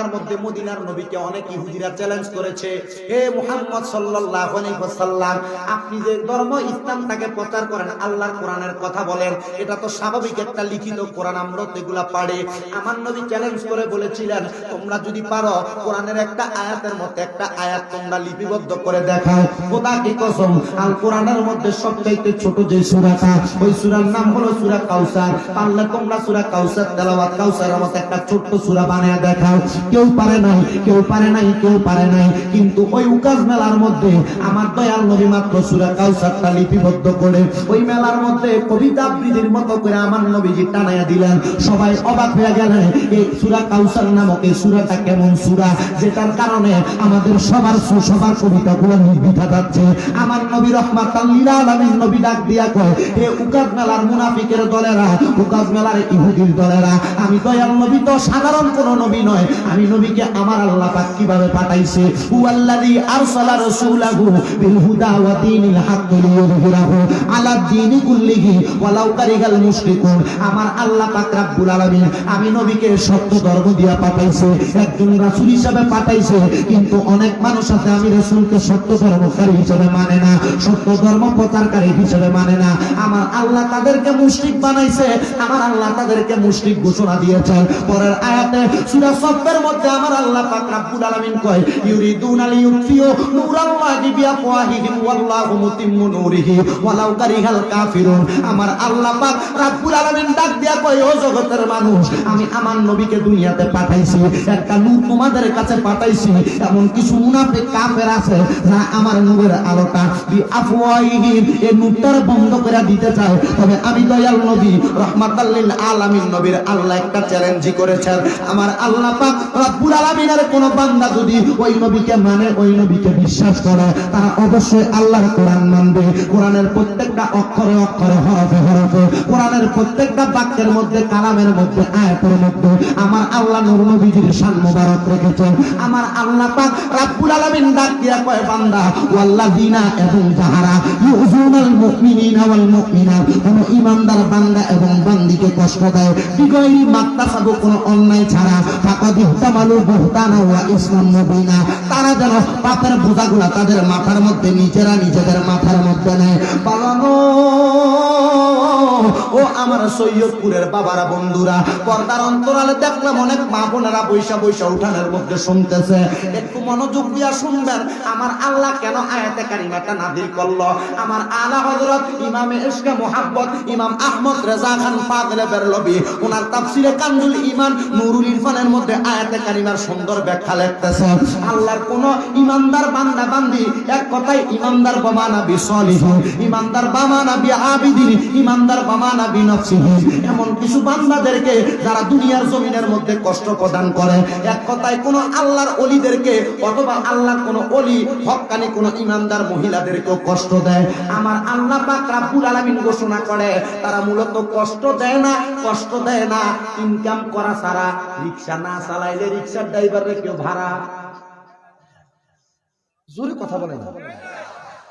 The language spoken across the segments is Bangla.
মক্কার মধ্যে মদিনার নবীকে অনেক ইহুদিরা চ্যালেঞ্জ করেছে। হে মুহাম্মদ সাল্লাল্লাহু আলাইহি ওয়াসাল্লাম, আপনি যে ধর্ম ইসলামটাকে প্রচার করেন, আল্লাহর কোরআনের কথা বলেন, এটা তো স্বাভাবিক একটা লিখিত কোরআন আমরা তো এগুলা পারে। আমার নবী চ্যালেঞ্জ করে বলেছিলেন, তোমরা যদি পারো, কোরআনের একটা আয়াতের মধ্যে একটা আয়াত তোমরা লিপিবদ্ধ করে দেখাও। খোদা কি কসম, আল কোরআনের মধ্যে সবচাইতে ছোট যে সূরাটা, ওই সূরার নাম হলো সূরা কাউসার। পারলে তোমরা সূরা কাউসার তেলাওয়াত, কাউসারের মতো একটা ছোট্ট সূরা বানিয়ে দেখাও। কেউ পারে নাই, কেউ পারে নাই, কেউ পারে নাই। কিন্তু ওই উকাজ মেলার মধ্যে আমার দয়াল নবী মাত্র সূরা কাউসারটা লিপিবদ্ধ করে, ওই মেলার মধ্যে কবিতা আবৃত্তির মতো করে আমার নবীজি টানায়া দিলেন। সবাই অবাক হয়ে গেলেন এই সূরা কাউসার নামক এই সূরাটা কেমন সূরা? যেটার কারণে আমাদের সবার সবার কবিতাগুলো নির্বিধা যাচ্ছে। আমার নবী রহমাতাল লিল আলামিন নবী ডাক দিয়া কয়, হে উকাজ মেলার মুনাফিকের দলেরা, উকাজ মেলার ইহুদির দলেরা, আমি দয়াল নবী তো সাধারণ কোন নবী নয়, আমি নবীকে আমার আল্লাহ পাক কীভাবে পাঠাইছে? হুয়াল্লাযী আরসালা রাসূলাহু বিল হুদা ওয়া দীনিল হাক্কি লিইয়ুযহিরাহু আলা দীনি কুল্লিহি ওয়ালাউ কারিহাল মুশরিকুন। আমার আল্লাহ পাক রব্বুল আলামিন আমি নবীকে সত্য ধর্ম দিয়া পাঠাইছে, একজন রাসূল হিসাবে পাঠাইছে, কিন্তু অনেক মানুষ আছে আমি রাসূলকে সত্য ধর্মকারী হিসেবে মানে না, সত্য ধর্ম প্রচারকারী হিসেবে মানে না। আমার আল্লাহ তাদেরকে মুশরিক বানাইছে, আমার আল্লাহ তাদেরকে মুশরিক ঘোষণা দিয়েছে পরের আয়াতে সূরা সফের মধ্যে আমার আল্লাহ পাক রব্বুল আলামিন কয়, ইউরিদুনা লিইউতফিউ নূরাল্লাহি বিআফওয়াহিহিম ওয়াল্লাহু মুতিম্মু নূরিহি ওয়ালাউ কারিহাল কাফিরুন। আমার আল্লাহ পাক রব্বুল আলামিন ডাক দিয়া কয়, ও জগতের মানুষ, আমি আমার নবীকে দুনিয়াতে পাঠাইছি, একটা নূর তোমাদের কাছে পাঠাইছি। এমন কিছু মুনাফিক কাফের আছে যারা আমার নূরের আলোটা বিআফওয়াহিহিম এই নূরটার বন্ধ করে দিতে চায়। তবে আমি দয়াল নবী, রহমাতাল লিল আলামিন নবীর আল্লাহ একটা চ্যালেঞ্জ করেছেন। আমার আল্লাহ পাক আলামিনের কোন বান্দা যদি ওই নবীকে মানে ওই নবীকে বিশ্বাস করে, তারা অবশ্যই আল্লাহর কোরআন মানবে। কোরআনের প্রত্যেকটা অক্ষরে অক্ষরে হরফে হরফে, কোরআনের প্রত্যেকটা বাক্যের মধ্যে, কালামের মধ্যে, আয়াতের মধ্যে, আমার আল্লাহ নূর নবীজির শান মোবারক আমার আল্লাহ পাক আলামিন ডাক দিয়া কয়, বান্দা, ওয়াল্লাযিনা এবং যাহারা ইউজুনাল মুমিনিনা ওয়াল মুমিনাত। কোন ঈমানদার বান্দা এবং বান্দিকে কষ্ট দেয়। বিগয়রি অন্যায় ছাড়া। তারা যেন পাপের বোঝাগুলা তাদের মাথার মধ্যে নিজেরা নিজেদের মাথার আমার সৈয়দপুরের বাবারা বন্ধুরা, পর্দার অন্তরালে দেখলাম অনেক মা বোনেরা বৈশা বৈশা উঠানের মধ্যে শুনতেছে। একটু মনোযোগ দিয়া শুনবেন, আমার আল্লাহ কেন আয়াতে কারিমাটা নাদিল করল? আমার আলা হযরত ইমামে ইশকে মোহাব্বত, ইমাম আহমদ রেজা খান পাগলে বেরলবি ওনার তাফসিরে কান্দুল ইমান নুরুল ইরফানের মধ্যে আয়াতে কারিমার সুন্দর ব্যাখ্যা লিখতেছে। আল্লাহর কোন ইমানদার বান্দা বান্দি, এক কথায় ইমানদার বামানা বি সলিহিন, ইমানদার বামানা বি আবিদিন, ইমানদার বামানা বি নফসিহি এমন কিছু বান্দাদেরকে যারা দুনিয়ার জমিনের মধ্যে কষ্ট প্রদান করে। এক কথায়, কোন আল্লাহর অলিদেরকে অথবা কোন অলি হক্কানি কোন ইমানদার মহিলাদেরকেও কষ্ট দেয়। আমার আল্লাহ ঘোষণা করে, তারা মূলত কষ্ট দেয় না, কষ্ট দেয় না। ইনকাম করা ছাড়া রিকশা না চালাইলে রিকশার ড্রাইভারের কেউ ভাড়া। জোরে কথা বলে না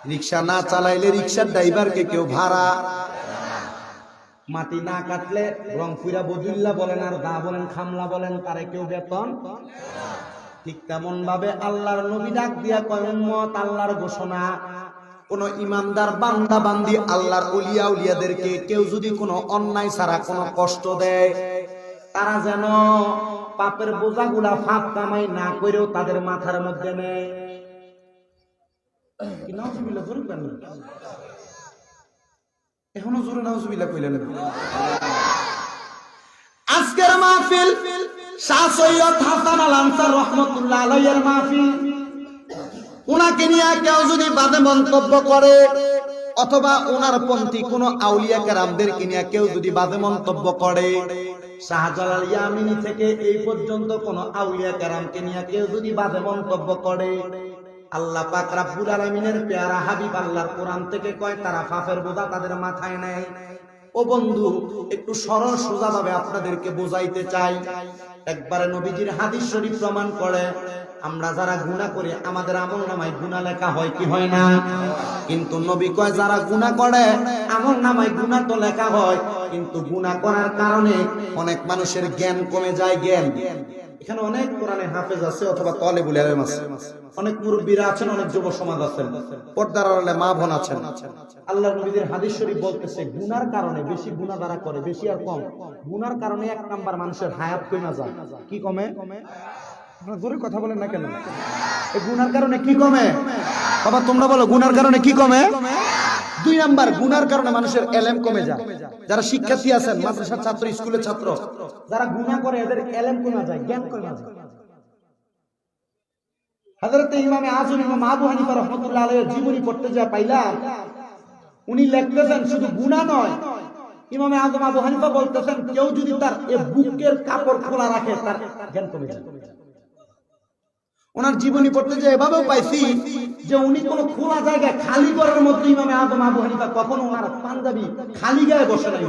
রিকশা না চালাইলে রিকশার ড্রাইভারকে কেউ ভাড়া। মাটি না কাটলে রংপুরা বদুল্লা বলেন আর দা বলেন, খামলা বলেন, তারে কেউ বেতন ঠিক তেমন ভাবে আল্লাহর নবী ডাক দিয়া কয় আল্লাহর ঘোষণা। কোন ইমানদার বান্দা বান্দি আল্লাহর উলিয়া উলিয়াদেরকে কেউ যদি কোনো অন্যায় ছাড়া কোনো কষ্ট দেয়, তারা যেন পাপের বোঝাগুলা ফাঁক কামাই না করেও তাদের মাথার মধ্যে নেয় কি নাউজুবিল্লাহ জোরে কেন? এখনও জোরে নাউজুবিল্লাহ কইলেন না। আজকের মাহফিল শাহ সৈয়দ হাসান আল আনসার রহমতুল্লাহ আলাইয়ের মাহফিল উনাকে নিয়ে কেউ যদি বাদে মন্তব্য করে অথবা ওনার পন্থী কোন আউলিয়া কেরামদেরকে নিয়ে কেউ যদি বাদে মন্তব্য করে, শাহজালাল ইয়ামিনী থেকে এই পর্যন্ত কোন আউলিয়া কেরামকে নিয়ে কেউ যদি বাদে মন্তব্য করে আল্লাহ পাক রাব্বুল আলামিনের পেয়ারা হাবিব আল্লাহর কোরআন থেকে কয়, তারা ফাফের বোঝা তাদের মাথায় নেয়। ও বন্ধু, একটু সরল সোজা ভাবে আপনাদেরকে বোঝাইতে চাই। একবারে নবীজির হাদিস শরীফ প্রমাণ করে, আমরা যারা গুনাহ করি, আমাদের আমল নামায় গুনাহ লেখা হয় কি হয় না? কিন্তু নবী কয়, যারা গুনাহ করে, আমল নামায় গুনাহ তো লেখা হয়। কিন্তু গুনাহ করার কারণে অনেক মানুষের জ্ঞান কমে যায়, জ্ঞান। এখানে অনেক কোরআনে হাফেজ আছে অথবা তলেবুল আলেম আছে। অনেক মুরব্বীরা আছেন, অনেক যুব সমাজ আছেন। পর্দার আড়ালে মা বোন আছেন। আল্লাহ নবীদের হাদিস শরীফ বলতেছে, গুনার কারণে বেশি গুনাহ দ্বারা করে, বেশি আর কম। গুনার কারণে এক নাম্বার মানুষের হায়াত কমে যায়। কি কমে? জোরে কথা বলেন না কেন? এই গুনার কারণে কি কমে? বাবা, তোমরা বলো, গুনার কারণে কি কমে? দুই নাম্বার, গুনার কারণে মানুষের এলেম কমে যায়। যারা শিক্ষার্থী আছেন, মাদ্রাসার ছাত্র, স্কুলের ছাত্র, যারা গুনাহ করে, এদের এলেম কমে যায়, জ্ঞান কমে যায়। হযরত ইমামে আজম ইমাম আবু হানিফা রাহমাতুল্লাহ আলাইহির জীবনী পড়তে যা পাইলাম, উনি লিখতেছেন শুধু গুনাহ নয়। ইমামে আজম আবু হানিফা বলতেছেন, কেউ যদি তার বুকের কাপড় খোলা রাখে, তার জ্ঞান কমে যায়। ওনার জীবনী পড়তে যে এভাবেও পাইছি যে উনি কোনো খোলা জায়গায় খালি করার মধ্যে ইমামে আদম আবু হানিফা কখনো ওনার পাঞ্জাবি খালি গায়ে বসে নাই।